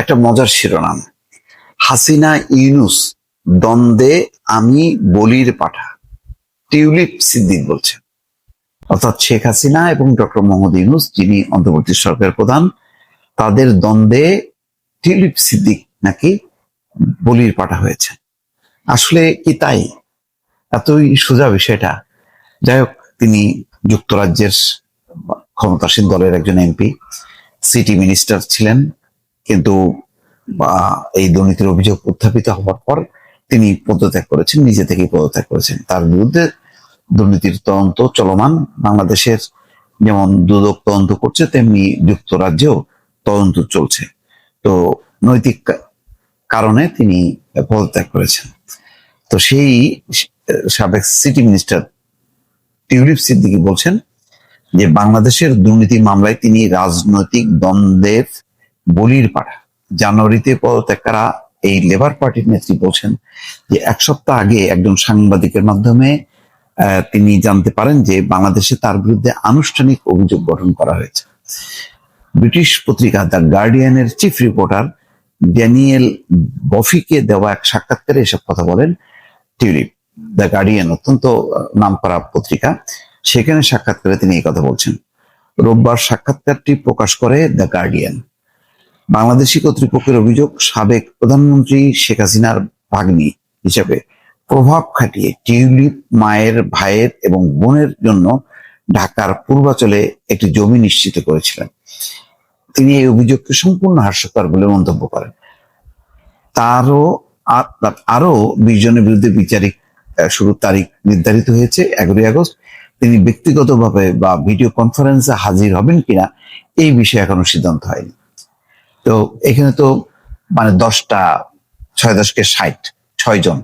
একটা মজার শিরোনাম। হাসিনা ইউনুস দ্বন্দ্বে আমি বলির পাঠা, টিউলিপ সিদ্দিক বলছেন। অর্থাৎ শেখ হাসিনা এবং ডক্টর মোহাম্মদ ইউনুস, যিনি অন্তর্বর্তী সরকারের প্রধান, তাদের দ্বন্দ্বে টিউলিপ সিদ্দিক নাকি বলির পাঠা হয়েছে। আসলে কি তাই? এতই সোজা বিষয়টা। যাই হোক, তিনি যুক্তরাজ্যের ক্ষমতাসীন দলের একজন এমপি, সিটি মিনিস্টার ছিলেন। কিন্তু এই দুর্নীতির অভিযোগ উত্থাপিত হওয়ার পর তিনি পদত্যাগ করেছেন, নিজে থেকেই পদত্যাগ করেছেন। তার বিরুদ্ধে দুর্নীতির তদন্ত চলমান। বাংলাদেশের যেমন দুদক তদন্ত করছে, তেমনি যুক্তরাজ্যেও তদন্ত চলছে। তো নৈতিক কারণে তিনি পদত্যাগ করেছেন। তো সেই সাবেক সিটি মিনিস্টার টিউলিপ সিদ্দিকি বলছেন যে, বাংলাদেশের দুর্নীতি মামলায় তিনি রাজনৈতিক দ্বন্দ্বের বলির পাঠা জানুয়ারিতে পদত্যাগ করা এই লেবার পার্টির নেত্রী বলছেন যে, এক সপ্তাহ আগে একজন সাংবাদিকের মাধ্যমে তিনি জানতে পারেন যে, বাংলাদেশে তার বিরুদ্ধে আনুষ্ঠানিক অভিযোগ গঠন করা হয়েছে। ব্রিটিশ পত্রিকা দ্য গার্ডিয়ানের চিফ রিপোর্টার ড্যানিয়েল বফিকে দেওয়া এক সাক্ষাৎকারে এসব কথা বলেন টিউলিপ। দ্য গার্ডিয়ান অত্যন্ত নামকরা পত্রিকা। সেখানে সাক্ষাৎকারে তিনি এই কথা বলছেন। রোববার সাক্ষাৎকারটি প্রকাশ করে দ্য গার্ডিয়ান। বাংলাদেশি কর্তৃপক্ষের অভিযোগ সাবেক প্রধানমন্ত্রী শেখ হাসিনার ভাগ্নি হিসেবে প্রভাব খাটিয়ে টিউলিপ মায়ের ভাইয়ের এবং বোনের জন্য ঢাকার পূর্বাচলে একটি জমি নিশ্চিত করেছিলেন। তিনি এই অভিযোগকে সম্পূর্ণ হাস্যকর বলে মন্তব্য করেন। তারও আর- বিশ জনের বিরুদ্ধে বিচারিক শুরুর তারিখ নির্ধারিত হয়েছে, এগারোই আগস্ট। তিনি ব্যক্তিগতভাবে বা ভিডিও কনফারেন্সে হাজির হবেন কিনা, এই বিষয়ে এখনও সিদ্ধান্ত হয়নি। তো এখানে তো মানে দশটা, ছয় দশকে ষাট, ছয় জন।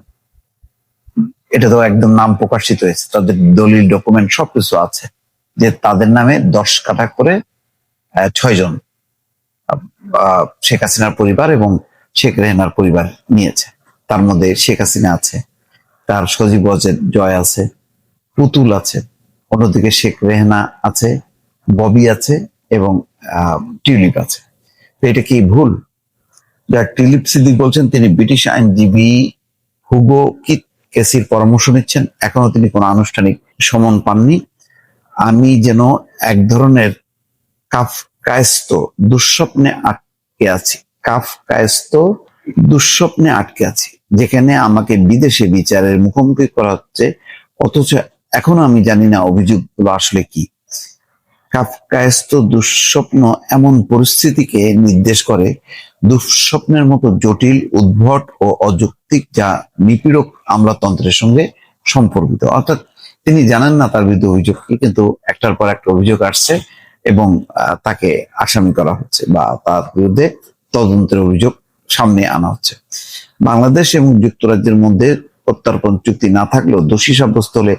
এটা তো একদম নাম প্রকাশিত হয়েছে। তাদের দলিল ডকুমেন্ট সবকিছু আছে। যে তাদের নামে দশ কাটা করে ছয় জন শেখ হাসিনার পরিবার এবং শেখ রেহনার পরিবার নিয়েছে। তার মধ্যে শেখ হাসিনা আছে, তার সজীব ওয়াজেদ জয় আছে, পুতুল আছে, অন্যদিকে শেখ রেহনা আছে, ববি আছে এবং টিউলিপ আছে। এটা কি ভুল? যাক টিউলিপ সিদ্দিক বলছেন, তিনি ব্রিটিশ আইনজীবী হুগো কিত কেসির পরামর্শ নিচ্ছেন? এখনও তিনি কোনো আনুষ্ঠানিক সমন পাননি। আমি যেন এক ধরনের কাফ কায়স্ত দুঃস্বপ্নে আটকে আছি। কাফ কায়স্ত দুঃস্বপ্নে আটকে আছি। যেখানে আমাকে বিদেশে বিচারের মুখোমুখি করা হচ্ছে, অথচ এখনও আমি জানি না অভিযোগগুলো আসলে কি। কাফকায়স্ত দুঃস্বপ্ন এমন পরিস্থিতিকে নির্দেশ করে, দুঃস্বপ্নের মতো জটিল, উদ্ভট ও অযৌক্তিক যা নিপীড়ক আমলাতন্ত্রের সঙ্গে সম্পর্কিত। অর্থাৎ তিনি জানেন না তার বিরুদ্ধে অভিযোগ কি কিন্তু একটার পর একটা অভিযোগ আসছে এবং তাকে আসামি করা হচ্ছে বা তার বিরুদ্ধে তদন্তের অভিযোগ সামনে আনা হচ্ছে। বাংলাদেশ এবং যুক্তরাজ্যের মধ্যে প্রত্যর্পণ চুক্তি না থাকলেও দোষী সাব্যস্ত হলে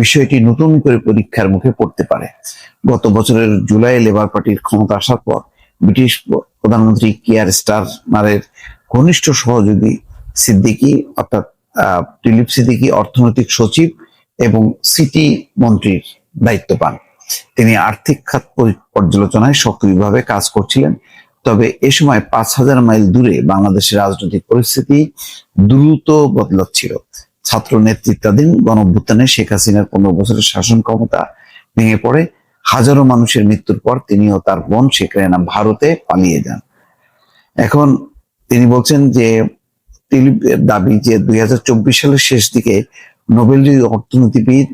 বিষয়টি নতুন করে পরীক্ষার মুখে পড়তে পারে। গত বছরের জুলাই লেবার পার্টির ক্ষমতা আসার পর ব্রিটিশ প্রধানমন্ত্রী কিয়ার স্টারমারের ঘনিষ্ঠ সহযোগী সিদ্দিকী, অর্থাৎ টিলিপ সিদ্দিকী অর্থনৈতিক সচিব এবং সিটি মন্ত্রীর দায়িত্ব পান। তিনি আর্থিক খাত পর্যালোচনায় সক্রিয়ভাবে কাজ করছিলেন। তবে এ সময় পাঁচ হাজার মাইল দূরে বাংলাদেশের রাজনৈতিক পরিস্থিতি দ্রুত বদলাচ্ছিল। ছাত্র নেতৃত্বাধীন গণঅভ্যুত্থানে শেখ হাসিনার পনেরো বছরের শাসন ক্ষমতা ভেঙে পড়ে। হাজারো মানুষের মৃত্যুর পর তিনি ও তার বোন শেখ রেহানা ভারতে পালিয়ে যান। এখন তিনি বলছেন যে টিলিপের দাবি যে দুই হাজার চব্বিশ সালের শেষ দিকে নোবেল অর্থনীতিবিদ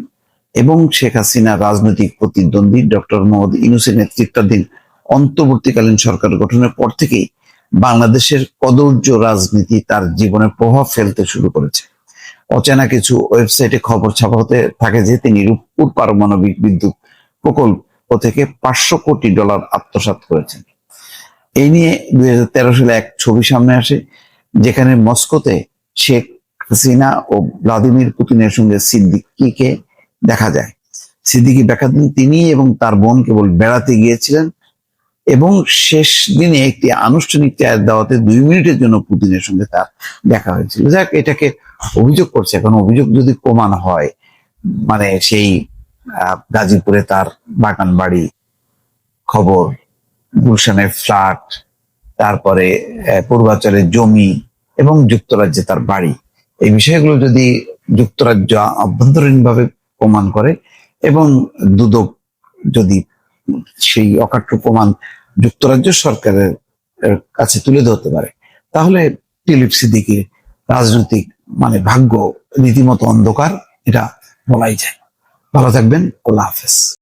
এবং শেখ হাসিনা রাজনৈতিক প্রতিদ্বন্দ্বী ডক্টর মোহাম্মদ ইউনুসের নেতৃত্বাধীন অন্তর্বর্তীকালীন সরকার গঠনের পর থেকেই বাংলাদেশের কদর্য রাজনীতি তার জীবনে প্রভাব ফেলতে শুরু করেছে। অচেনা কিছু ওয়েবসাইটে খবর ছাপা হতে থাকে যে তিনি রূপপুর পারমাণবিক বিদ্যুৎ প্রকল্প থেকে পাঁচশো কোটি ডলার আত্মসাৎ করেছেন। এই নিয়ে দুই হাজার তেরো সালে এক ছবি সামনে আসে, যেখানে মস্কোতে শেখ হাসিনা ও ভ্লাদিমির পুতিনের সঙ্গে সিদ্দিকিকে দেখা যায়। সিদ্দিকি ব্যাখ্যা তিনি এবং তার বোন কেবল বেড়াতে গিয়েছিলেন এবং শেষ দিনে একটি আনুষ্ঠানিক চায়ের দাওয়াতে দুই মিনিটের জন্য পুতিনের সঙ্গে তার দেখা হয়েছিল। যাক, এটাকে অভিযোগ করছে। এখন অভিযোগ যদি প্রমাণ হয় মানে সেই গাজীপুরে তার বাগান বাড়ি খবর, গুলশানের ফ্ল্যাট, তারপরে পূর্বাচলের জমি এবং যুক্তরাজ্যে তার বাড়ি। এই বিষয়গুলো যদি যুক্তরাজ্য অভ্যন্তরীণভাবে প্রমাণ করে এবং দুদক যদি সেই অকাট্য প্রমাণ যুক্তরাজ্য সরকারের কাছে তুলে ধরতে পারে। তাহলে টিলিপ সিদ্দিকে রাজনৈতিক মানে ভাগ্য, রীতিমতো অন্ধকার, এটা বলাই যায়। ভালো থাকবেন, আল্লাহ হাফেজ।